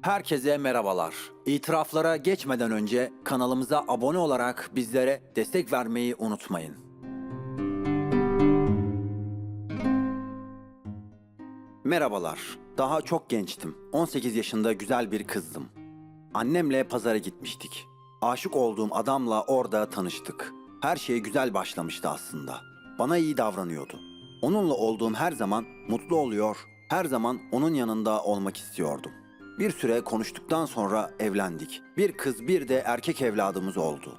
Herkese merhabalar. İtiraflara geçmeden önce kanalımıza abone olarak bizlere destek vermeyi unutmayın. Merhabalar. Daha çok gençtim. 18 yaşında güzel bir kızdım. Annemle pazara gitmiştik. Aşık olduğum adamla orada tanıştık. Her şey güzel başlamıştı aslında. Bana iyi davranıyordu. Onunla olduğum her zaman mutlu oluyor, her zaman onun yanında olmak istiyordum. Bir süre konuştuktan sonra evlendik. Bir kız bir de erkek evladımız oldu.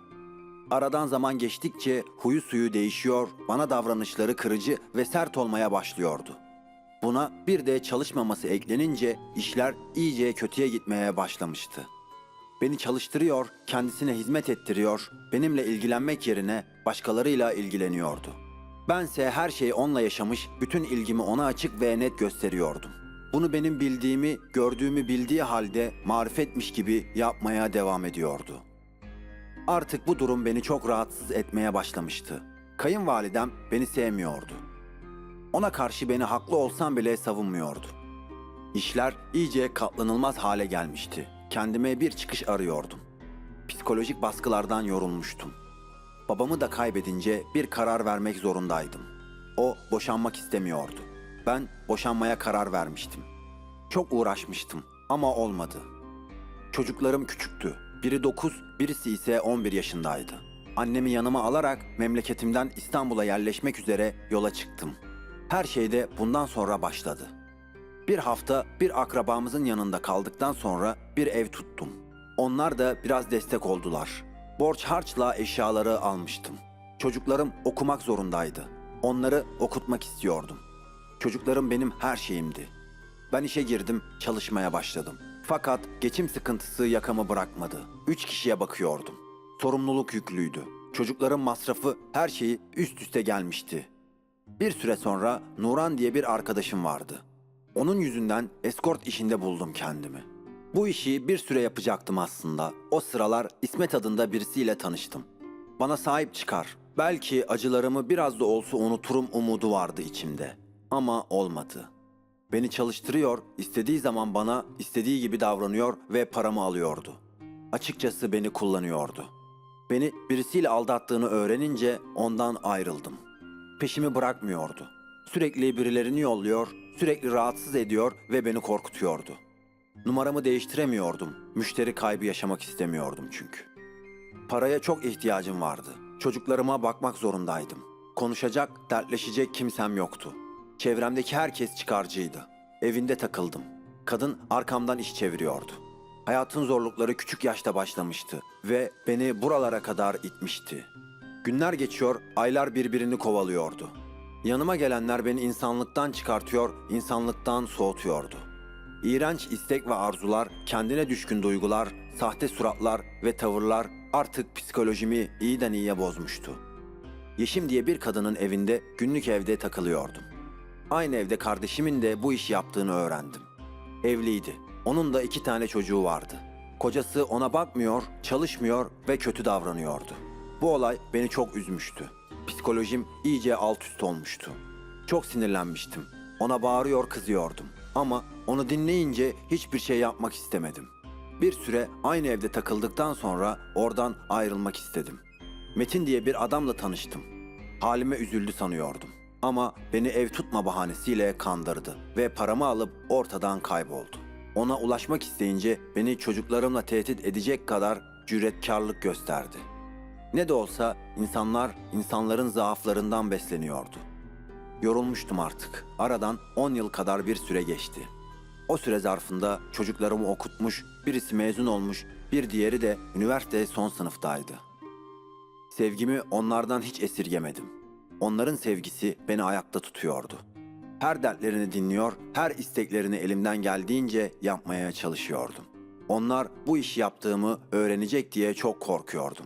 Aradan zaman geçtikçe huyu suyu değişiyor, bana davranışları kırıcı ve sert olmaya başlıyordu. Buna bir de çalışmaması eklenince işler iyice kötüye gitmeye başlamıştı. Beni çalıştırıyor, kendisine hizmet ettiriyor, benimle ilgilenmek yerine başkalarıyla ilgileniyordu. Bense her şeyi onunla yaşamış, bütün ilgimi ona açık ve net gösteriyordum. Bunu benim bildiğimi, gördüğümü bildiği halde marifetmiş gibi yapmaya devam ediyordu. Artık bu durum beni çok rahatsız etmeye başlamıştı. Kayınvalidem beni sevmiyordu. Ona karşı beni haklı olsam bile savunmuyordu. İşler iyice katlanılmaz hale gelmişti. Kendime bir çıkış arıyordum. Psikolojik baskılardan yorulmuştum. Babamı da kaybedince bir karar vermek zorundaydım. O boşanmak istemiyordu. Ben boşanmaya karar vermiştim. Çok uğraşmıştım ama olmadı. Çocuklarım küçüktü. Biri 9, birisi ise 11 yaşındaydı. Annemi yanıma alarak memleketimden İstanbul'a yerleşmek üzere yola çıktım. Her şey de bundan sonra başladı. Bir hafta bir akrabamızın yanında kaldıktan sonra bir ev tuttum. Onlar da biraz destek oldular. Borç harçla eşyaları almıştım. Çocuklarım okumak zorundaydı. Onları okutmak istiyordum. Çocuklarım benim her şeyimdi. Ben işe girdim, çalışmaya başladım. Fakat geçim sıkıntısı yakamı bırakmadı. Üç kişiye bakıyordum. Sorumluluk yüklüydü. Çocukların masrafı, her şeyi üst üste gelmişti. Bir süre sonra Nuran diye bir arkadaşım vardı. Onun yüzünden eskort işinde buldum kendimi. Bu işi bir süre yapacaktım aslında. O sıralar İsmet adında birisiyle tanıştım. Bana sahip çıkar. Belki acılarımı biraz da olsa unuturum umudu vardı içimde. Ama olmadı. Beni çalıştırıyor, istediği zaman bana istediği gibi davranıyor ve paramı alıyordu. Açıkçası beni kullanıyordu. Beni birisiyle aldattığını öğrenince ondan ayrıldım. Peşimi bırakmıyordu. Sürekli birilerini yolluyor, sürekli rahatsız ediyor ve beni korkutuyordu. Numaramı değiştiremiyordum. Müşteri kaybı yaşamak istemiyordum çünkü. Paraya çok ihtiyacım vardı. Çocuklarıma bakmak zorundaydım. Konuşacak, dertleşecek kimsem yoktu. Çevremdeki herkes çıkarcıydı. Evinde takıldım. Kadın arkamdan iş çeviriyordu. Hayatın zorlukları küçük yaşta başlamıştı ve beni buralara kadar itmişti. Günler geçiyor, aylar birbirini kovalıyordu. Yanıma gelenler beni insanlıktan çıkartıyor, insanlıktan soğutuyordu. İğrenç istek ve arzular, kendine düşkün duygular, sahte suratlar ve tavırlar artık psikolojimi iyiden iyiye bozmuştu. Yeşim diye bir kadının evinde günlük evde takılıyordum. Aynı evde kardeşimin de bu iş yaptığını öğrendim. Evliydi. Onun da iki tane çocuğu vardı. Kocası ona bakmıyor, çalışmıyor ve kötü davranıyordu. Bu olay beni çok üzmüştü. Psikolojim iyice alt üst olmuştu. Çok sinirlenmiştim. Ona bağırıyor kızıyordum. Ama onu dinleyince hiçbir şey yapmak istemedim. Bir süre aynı evde takıldıktan sonra oradan ayrılmak istedim. Metin diye bir adamla tanıştım. Halime üzüldü sanıyordum. Ama beni ev tutma bahanesiyle kandırdı ve paramı alıp ortadan kayboldu. Ona ulaşmak isteyince beni çocuklarımla tehdit edecek kadar cüretkarlık gösterdi. Ne de olsa insanlar insanların zaaflarından besleniyordu. Yorulmuştum artık. Aradan 10 yıl kadar bir süre geçti. O süre zarfında çocuklarımı okutmuş, birisi mezun olmuş, bir diğeri de üniversite son sınıftaydı. Sevgimi onlardan hiç esirgemedim. Onların sevgisi beni ayakta tutuyordu. Her dertlerini dinliyor, her isteklerini elimden geldiğince yapmaya çalışıyordum. Onlar bu işi yaptığımı öğrenecek diye çok korkuyordum.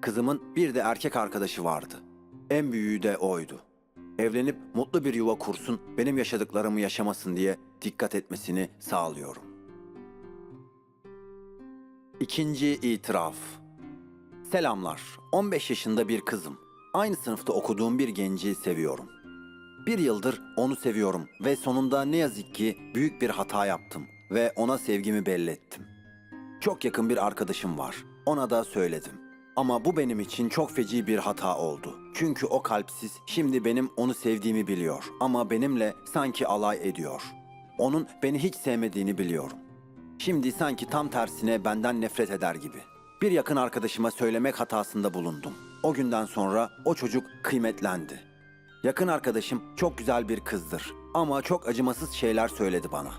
Kızımın bir de erkek arkadaşı vardı. En büyüğü de oydu. Evlenip mutlu bir yuva kursun, benim yaşadıklarımı yaşamasın diye dikkat etmesini sağlıyorum. İkinci itiraf. Selamlar. 15 yaşında bir kızım. Aynı sınıfta okuduğum bir genci seviyorum. Bir yıldır onu seviyorum ve sonunda ne yazık ki büyük bir hata yaptım. ve ona sevgimi belli ettim. Çok yakın bir arkadaşım var. Ona da söyledim. Ama bu benim için çok feci bir hata oldu. Çünkü o kalpsiz şimdi benim onu sevdiğimi biliyor ama benimle sanki alay ediyor. Onun beni hiç sevmediğini biliyorum. Şimdi sanki tam tersine benden nefret eder gibi. Bir yakın arkadaşıma söylemek hatasında bulundum. O günden sonra o çocuk kıymetlendi. Yakın arkadaşım çok güzel bir kızdır ama çok acımasız şeyler söyledi bana.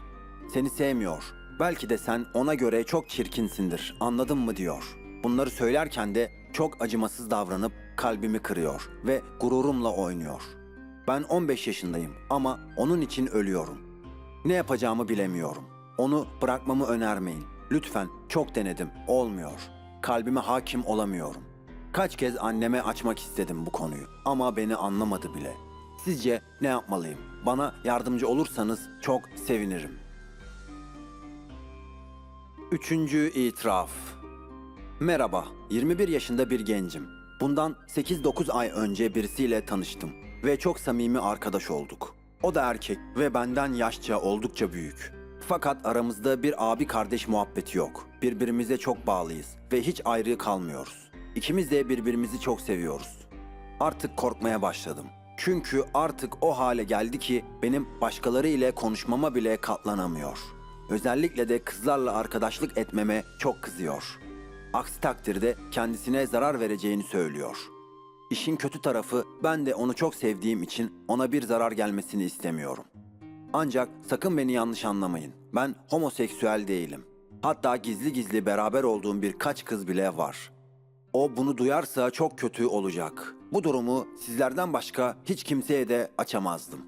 Seni sevmiyor. Belki de sen ona göre çok çirkinsindir. Anladın mı diyor. Bunları söylerken de çok acımasız davranıp kalbimi kırıyor ve gururumla oynuyor. Ben 15 yaşındayım ama onun için ölüyorum. Ne yapacağımı bilemiyorum. Onu bırakmamı önermeyin. Lütfen çok denedim. Olmuyor. Kalbime hakim olamıyorum. Kaç kez anneme açmak istedim bu konuyu ama beni anlamadı bile. Sizce ne yapmalıyım? Bana yardımcı olursanız çok sevinirim. Üçüncü itiraf. Merhaba, 21 yaşında bir gencim. Bundan 8-9 ay önce birisiyle tanıştım ve çok samimi arkadaş olduk. O da erkek ve benden yaşça oldukça büyük. Fakat aramızda bir abi kardeş muhabbeti yok. Birbirimize çok bağlıyız ve hiç ayrı kalmıyoruz. İkimiz de birbirimizi çok seviyoruz. Artık korkmaya başladım. Çünkü artık o hale geldi ki benim başkaları ile konuşmama bile katlanamıyor. Özellikle de kızlarla arkadaşlık etmeme çok kızıyor. Aksi takdirde kendisine zarar vereceğini söylüyor. İşin kötü tarafı ben de onu çok sevdiğim için ona bir zarar gelmesini istemiyorum. Ancak sakın beni yanlış anlamayın. Ben homoseksüel değilim. Hatta gizli gizli beraber olduğum birkaç kız bile var. O bunu duyarsa çok kötü olacak. Bu durumu sizlerden başka hiç kimseye de açamazdım.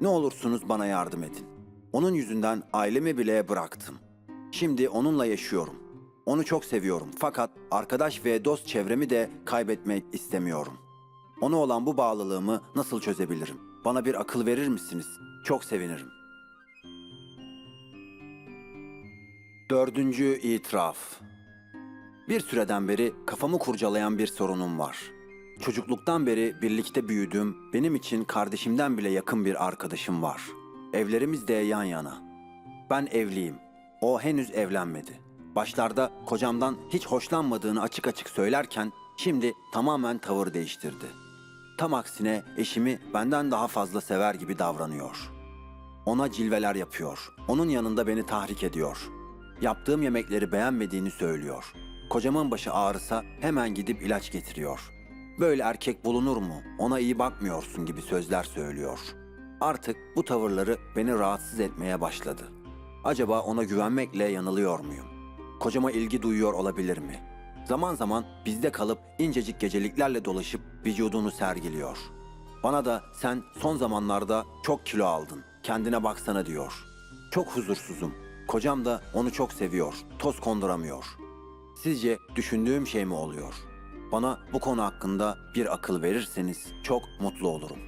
Ne olursunuz bana yardım edin. Onun yüzünden ailemi bile bıraktım. Şimdi onunla yaşıyorum. Onu çok seviyorum fakat arkadaş ve dost çevremi de kaybetmek istemiyorum. Ona olan bu bağlılığımı nasıl çözebilirim? Bana bir akıl verir misiniz? Çok sevinirim. Dördüncü itiraf. Bir süreden beri kafamı kurcalayan bir sorunum var. Çocukluktan beri birlikte büyüdüğüm, benim için kardeşimden bile yakın bir arkadaşım var. Evlerimiz de yan yana. Ben evliyim. O henüz evlenmedi. Başlarda kocamdan hiç hoşlanmadığını açık açık söylerken şimdi tamamen tavır değiştirdi. Tam aksine eşimi benden daha fazla sever gibi davranıyor. Ona cilveler yapıyor. Onun yanında beni tahrik ediyor. Yaptığım yemekleri beğenmediğini söylüyor. Kocamın başı ağrısa hemen gidip ilaç getiriyor. Böyle erkek bulunur mu? Ona iyi bakmıyorsun gibi sözler söylüyor. Artık bu tavırları beni rahatsız etmeye başladı. Acaba ona güvenmekle yanılıyor muyum? Kocama ilgi duyuyor olabilir mi? Zaman zaman bizde kalıp incecik geceliklerle dolaşıp vücudunu sergiliyor. Bana da sen son zamanlarda çok kilo aldın. Kendine baksana diyor. Çok huzursuzum. Kocam da onu çok seviyor. Toz konduramıyor. Sizce düşündüğüm şey mi oluyor? Bana bu konu hakkında bir akıl verirseniz çok mutlu olurum.